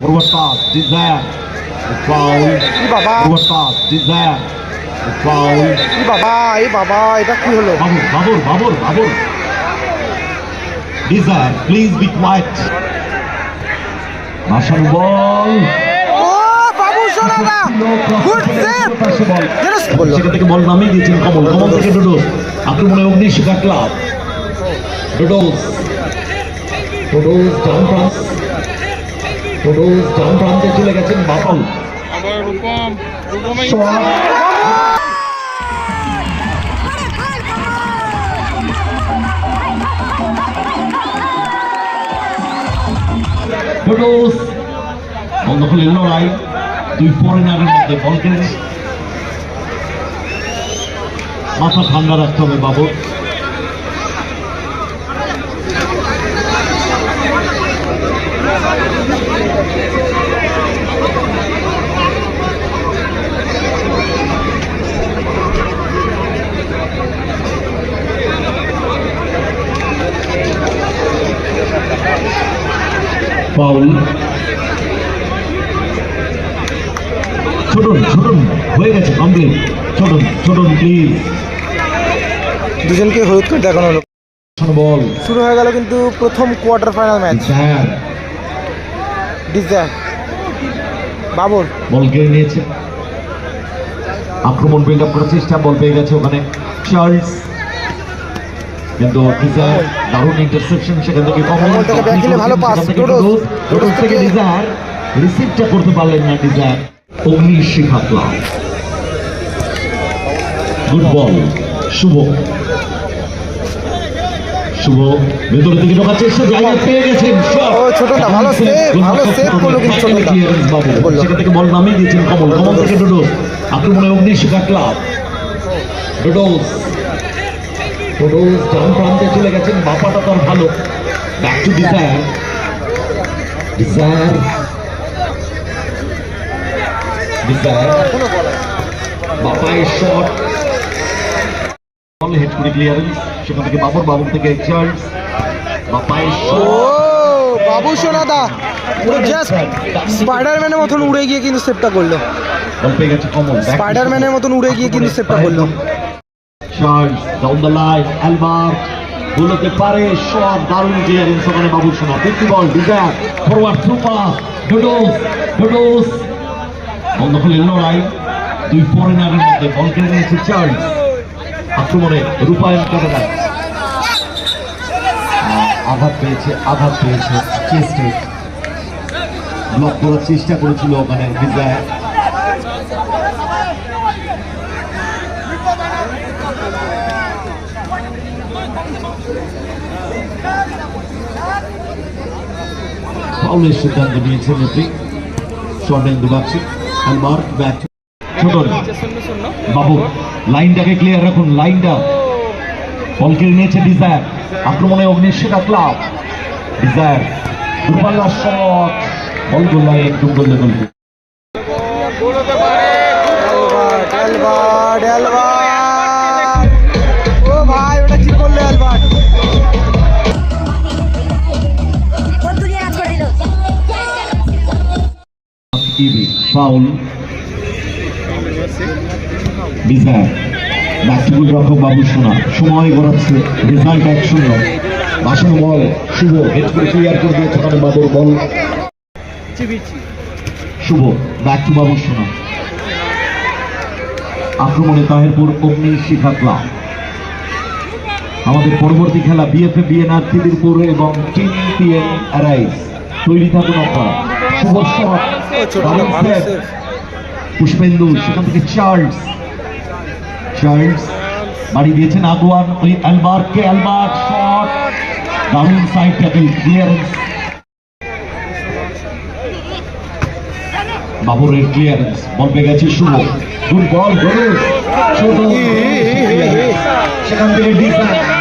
Pass, desire. A foul. কি বাবা pass, desire. A foul. কি বাবা এই বাবা এটা কি হলো Babur, Babur, Babur, Babur. Desire, please be quiet. Marshall ball. O Babu Sonada good save সেখান থেকে বল নামিয়ে দিয়েছেন কমল কমল থেকে ডোডোস আক্রমণে ক্লাব ডোডোস ডোডোস ডান প্রান্ত ডোডোস ডান প্রান্তে চলে গেছেন বাপল আবার রূপম রূপম শট ডোডোস বন্ধ লড়াই দুই ফরেনারের মধ্যে বল মাথা ঠান্ডা রাখতে হবে বাবর ফাউল ছোটন ছোটন হয়ে গেছে কমপ্লিট ছোটন ছোটন প্লিজ দুজনকে হলুদ কার্ড দেখানো হলো। বল শুরু হয়ে গেল কিন্তু প্রথম কোয়ার্টার ফাইনাল ম্যাচ স্যার ডিজা বাবর বল কেড়ে নিয়েছে। আক্রমণ বিল্ড আপ করার চেষ্টা বল পেয়ে গেছে ওখানে। চার্লস কিন্তু ডিজায়ার দারুণ ইন্টারসেপশন সেখান থেকে ভালো রিসিভটা করতে পারলেন না ডিজায়ার অগ্নি শিখা ক্লাব গুড বল শুভ। শুভ। ভেতরের দিকে ঢোকার চেষ্টা জায়গা পেয়ে গেছেন ছোটনদা, ভালো save, ভালো save করল কিন্তু। সেখান থেকে বল নামিয়ে দিয়েছেন কমল। কমল থেকে ডোডোস আক্রমণে অগ্নিশিখা ক্লাব ডোডোস ডোডোস ডান প্রান্তে চলে গেছেন বাপাটা তার ভালো। Back to Desire Desire Desire বাপায়ের shot ball head করে ক্লিয়ারেন্স সেখান থেকে বাবর বাবর থেকে চার্লস বাপায়ের শট বাবু সোনাদা পুরো জাস্ট স্পাইডারম্যানের মতন উড়ে গিয়ে কিন্তু সেভটা করল। স্পাইডারম্যানের মতন উড়ে গিয়ে কিন্তু সেভটা করল। Charles down the line Albert গুলোতে পারে শট দারুণ ক্লিয়ারেন্স ওখানে বাবু শোনা fifty ball Desire. Forward through pass ডোডোস ডোডোস বন্ধ হলে লড়াই দুই ফরেনারের মধ্যে বল কেড়ে নিয়েছে আঘাত পেয়েছে আঘাত পেয়েছে চেস্টে। ব্লক করার চেষ্টা করেছিল ওখানে ডিজায়ার। ফাউলের সিদ্ধান্ত নিয়েছেন এটি স্বর্ণেন্দু বাগচি আলমার্ক ব্যাট ছোট বাবু লাইনটাকে ক্লিয়ার রাখুন লাইনটা বল কেড়ে নিয়েছে ডিজায়ার আক্রমণে অগ্নিশিখা ক্লাব ডিজায়ার দুপাল্লা শট বল গোল্লায় একটু গোল্লে গোল্লে ইবি ফাউল। ডিজায়ার ব্যাটবুল রক্ষক বাবু সোনা। সময় গড়াচ্ছে রেজাল্ট এক শূন্য। বাসন বল, শুভ। হেড করে ক্লিয়ার করে দিয়েছে বাবুর বল। শুভ। ব্যাক বাবু সোনা। আক্রমণে তাহেরপুর অগ্নি শিখা ক্লাব। আমাদের পরবর্তী খেলা বিএফএ, বিএনআর তিদিরপুর এবং টিম পিএন অ্যারাইজ তৈরি থাকুন আপনারা। পুষ্পেন্দু সেখান থেকে চার্লস। চার্লস বাড়ি দিয়েছেন আগুয়ান ওই অ্যালবার্টকে অ্যালবার্ট শট দারুণ সাইড ট্যাকল ক্লিয়ারেন্স বাবরের ক্লিয়ারেন্স বল পেয়ে গেছে শুভ। গুড বল ছোট। সেখান থেকে ডিফেন্স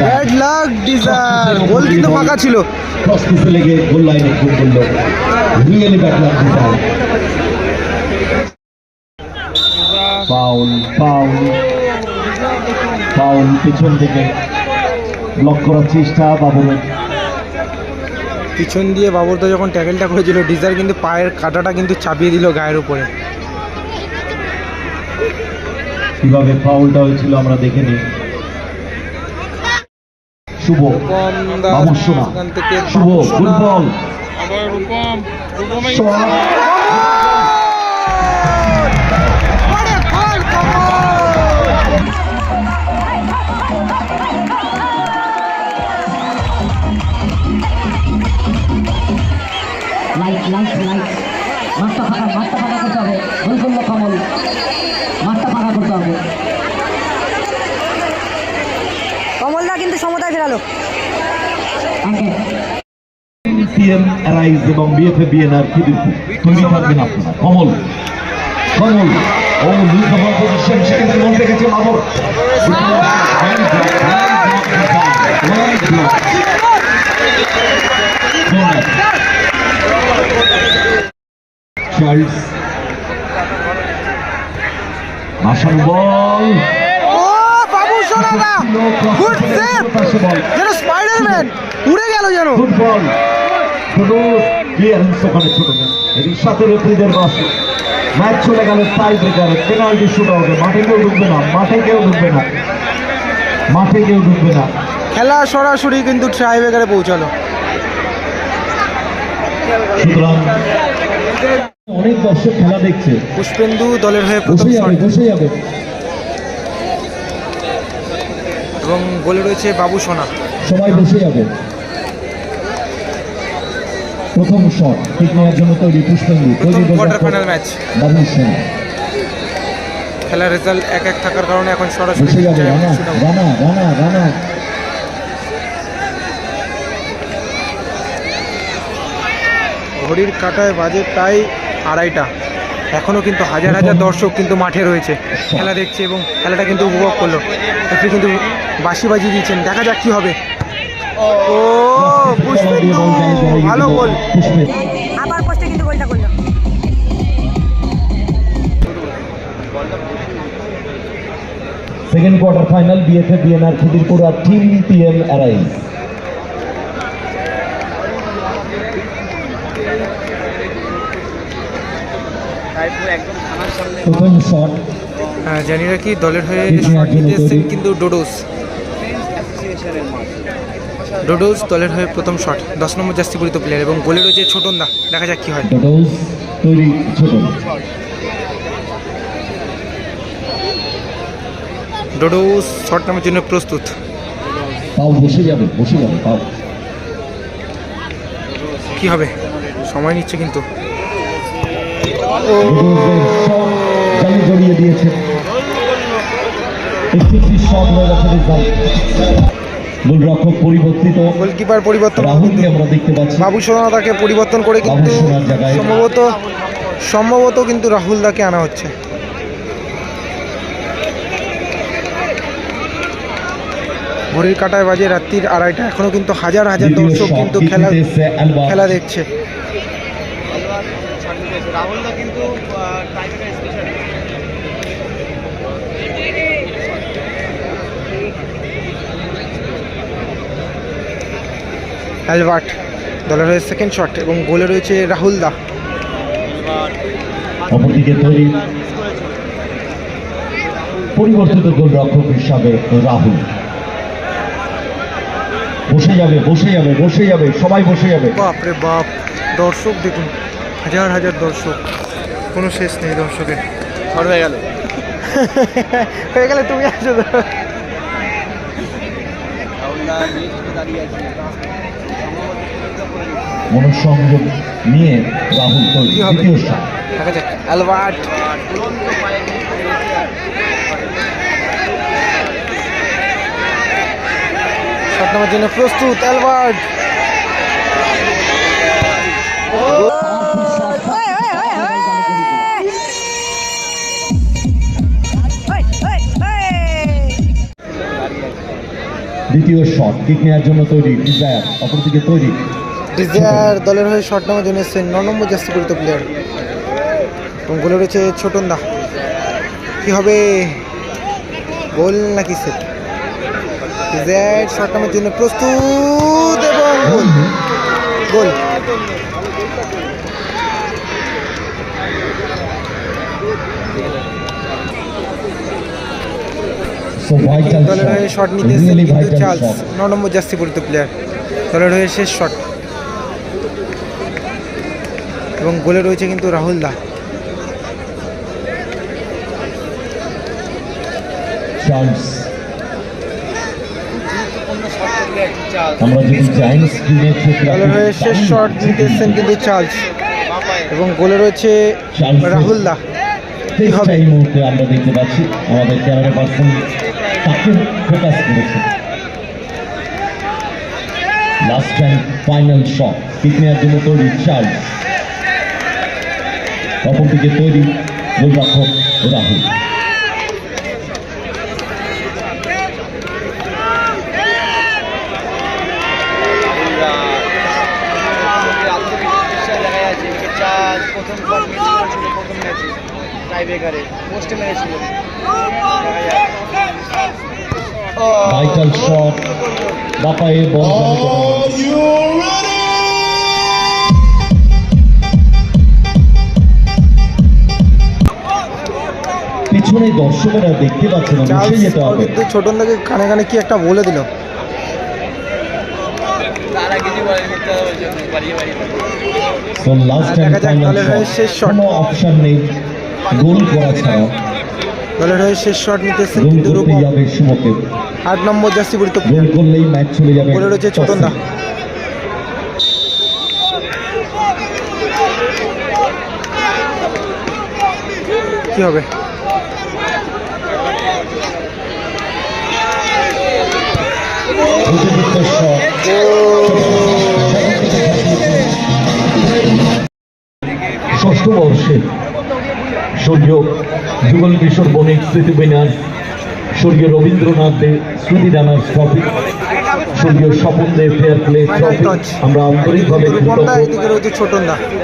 ব্যাড লাক ডিজার গোল কিন্তু ফাঁকা ছিল। ক্রস পিসে লেগে গোল লাইনে গোল করল really bad luck defence foul foul foul পিছন থেকে। ব্লক করার চেষ্টা বাবুরের পিছন দিয়ে বাবরদা যখন ট্যাকেলটা করেছিল ডিজার কিন্তু পায়ের কাঁটাটা কিন্তু চাপিয়ে দিল গায়ের উপরে। কীভাবে ফাউলটা হয়েছিল আমরা দেখে নিই। শুভ বাবুর শুভ শুভ বাবুর পিএম অ্যারাইজ এবং বিএফএ বিএনআর খিদিরপুর তৈরি থাকবেন আপনারা। কমল কমল ও মন চার্লস বল গুড সেভ যেন স্পাইডারম্যান উড়ে গেল যেন। ফুটবল। শুধু ক্লিয়ারেন্স ওখানে ছোট না এটির সাথে রেফারিদের বাসে। ম্যাচ চলে গেল টাই ব্রেকারে পেনাল্টি শুট হবে মাঠে কেউ ঢুকবে না মাঠে কেউ ঢুকবে না মাঠে কেউ ঢুকবে না। খেলা সরাসরি কিন্তু ট্রাই বেকারে পৌঁছালো। সুতরাং অনেক দর্শক খেলা দেখছে। পুষ্পেন্দু দলের হয়ে প্রথম যাবে শট বসে যাবে। এবং গোলে রয়েছে বাবু সোনা। সবাই বসে যাবে। প্রথম শট ঠিক নেওয়ার জন্য তৈরি পুষ্পেন্দু কোয়ার্টার ফাইনাল ম্যাচ বাবু সেনা খেলার রেজাল্ট এক এক থাকার কারণে এখন সরাসরি রানা রানা রানা ঘড়ির কাটায় বাজে প্রায় আড়াইটা। এখনও কিন্তু হাজার হাজার দর্শক কিন্তু মাঠে রয়েছে। খেলা দেখছে এবং খেলাটা কিন্তু উপভোগ করল। একটু কিন্তু বাসি বাজি দিয়েছেন। দেখা যাক কি হবে। ও পুষ্পেন্দু ভালো গোল আবার পোস্টে কিন্তু গোলটা করল। Second quarter final BFA BNR Khidirpur আর টিম পিএম অ্যারাইজ প্রথম শট হ্যাঁ, জানি না কি দলের হয়ে শট নিতে কিন্তু ডোডোস ডোডোস দলের হয়ে প্রথম শট দশ নম্বর জাস্তি পরিত প্লেয়ার এবং গোলে রয়েছে ছোটনদা দেখা যাক কি হয়। ডোজ তৈরি শট নামের জন্য প্রস্তুত। পাও বসে যাবে বসে যাবে পাও। কি হবে? সময় নিচ্ছে কিন্তু। দিয়েছে। শট হয়ে গেছে রেজাল্ট গোলরক্ষক পরিবর্তিত গোলকিপার পরিবর্তন রাহুলকে আমরা দেখতে পাচ্ছি। বাবু সোনাদাকে পরিবর্তন করে কিন্তু সম্ভবত সম্ভবত কিন্তু রাহুল দাকে আনা হচ্ছে। ঘড়ির কাটায় বাজে রাত্রির আড়াইটা। এখনও কিন্তু হাজার হাজার দর্শক কিন্তু খেলা নিতে এসছে অ্যালবা খেলা অ্যালবার্ট। দলের হয়ে সেকেন্ড শট এবং গোলে রয়েছে রাহুল দা। অপরদিকে তৈরি পরিবর্তিত গোলরক্ষক হিসাবে রাহুল। বসে যাবে বসে যাবে বসে যাবে সবাই বসে যাবে। বাপরে বাপ দর্শক দেখুন হাজার হাজার দর্শক। কোনো শেষ নেই দর্শকের। ঘর হয়ে গেল। হয়ে গেলে তুমি আছো তো। মনসংযোগ নিয়ে রাহুল তৈরি? দ্বিতীয় অ্যালবার্ট। জন্য প্রস্তুত অ্যালবার্ট। দ্বিতীয় শট কিক নেওয়ার জন্য তৈরি ডিজায়ার অপরদিকে তৈরি। ডিজায়ার দলের হয়ে শর্ট জন্য এসছেন ন নম্বর জাস্তি পরিত প্লেয়ার এবং গোলে রয়েছে ছোটন দা কি হবে? গোল নাকি সেট ডিজায়ার শর্ট নেওয়ার জন্য প্রস্তুত এবং গোল। গোল। দলের হয়ে শট নিতে এসেছেন really কিন্তু চার্লস ন নম্বর জার্সি পরিত প্লেয়ার দলের হয়ে শেষ শট এবং গোলে রয়েছে কিন্তু রাহুল দা। শেষ শট কিন্তু চার্লস এবং গোলে রয়েছে রাহুল দা। কি হবে? এই মুহূর্তে আমরা দেখতে পাচ্ছি আমাদের ক্যামেরা পার্সন তাকে ফোকাস করেছে। Last time final shot kick নেওয়ার জন্য তৈরি চার্লস অপরদিকে তৈরি গোলরক্ষক রাহুল। প্রথম প্রথম ম্যাচে টাইব্রেকারে পোস্টে মেরেছিল ভাইটাল শট বাপায়ে বল পিছনে দর্শকেরা দেখতে পাচ্ছে না বসে যেতে হবে। ছোটন দাকে কানে কানে কি একটা বলে দিল। তো লাস্ট টাইম ফাইনাল শট কোনো অপশন নেই। গোল করা ছাড়া। দলের হয়ে শেষ শট নিতে কিন্তু রূপম আট নম্বর জার্সি পরিত গোল করলেই ম্যাচ চলে যাবে গোলে রয়েছে ছোটন দা কি হবে উপযুক্ত শট ষষ্ঠ বর্ষে স্বর্গীয় যুগল কিশোর বণিক স্মৃতি উইনার স্বর্গীয় রবীন্দ্রনাথ দেব স্মৃতি রানার ট্রফি স্বর্গীয় স্বপনদের ফেয়ার প্লে ট্রফি আমরা আন্তরিকভাবে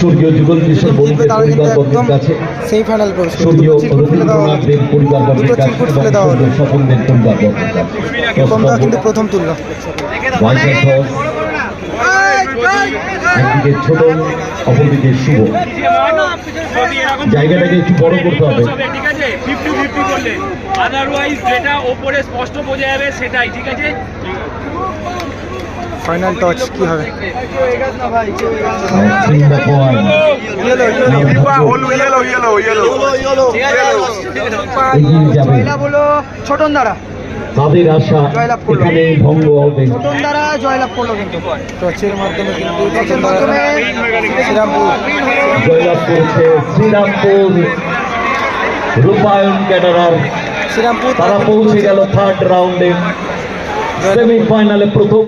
স্বর্গীয় যুগল কিশোর বণিকের পরিবারবর্গের কাছে। সেমিফাইনাল স্বর্গীয় রবীন্দ্রনাথ দেব পরিবারবর্গের কাছে স্বপনদের পরিবারবর্গের কাছে। প্রথম তুললো টস একদিকে ছোট অপরদিকে শুভ। জায়গাটাকে একটু বড় করতে হবে। ঠিক আছে ফিফটি ফিফটি করলে আদারওয়াইজ যেটা ওপরে স্পষ্ট বোঝা যাবে সেটাই ঠিক আছে ফাইনাল টচ কি হবে ছোটন দ্বারা তাদের আশা এখানে ভঙ্গ হবে। দ্বারা জয়লাভ করল কিন্তু। টচের মাধ্যমে কিন্তু টচের মাধ্যমে জয়লাভ করেছে শ্রীরামপুর রূপায়ণ ক্যাডারার। শ্রীরামপুর তারা পৌঁছে গেল থার্ড রাউন্ডে সেমিফাইনালে প্রথম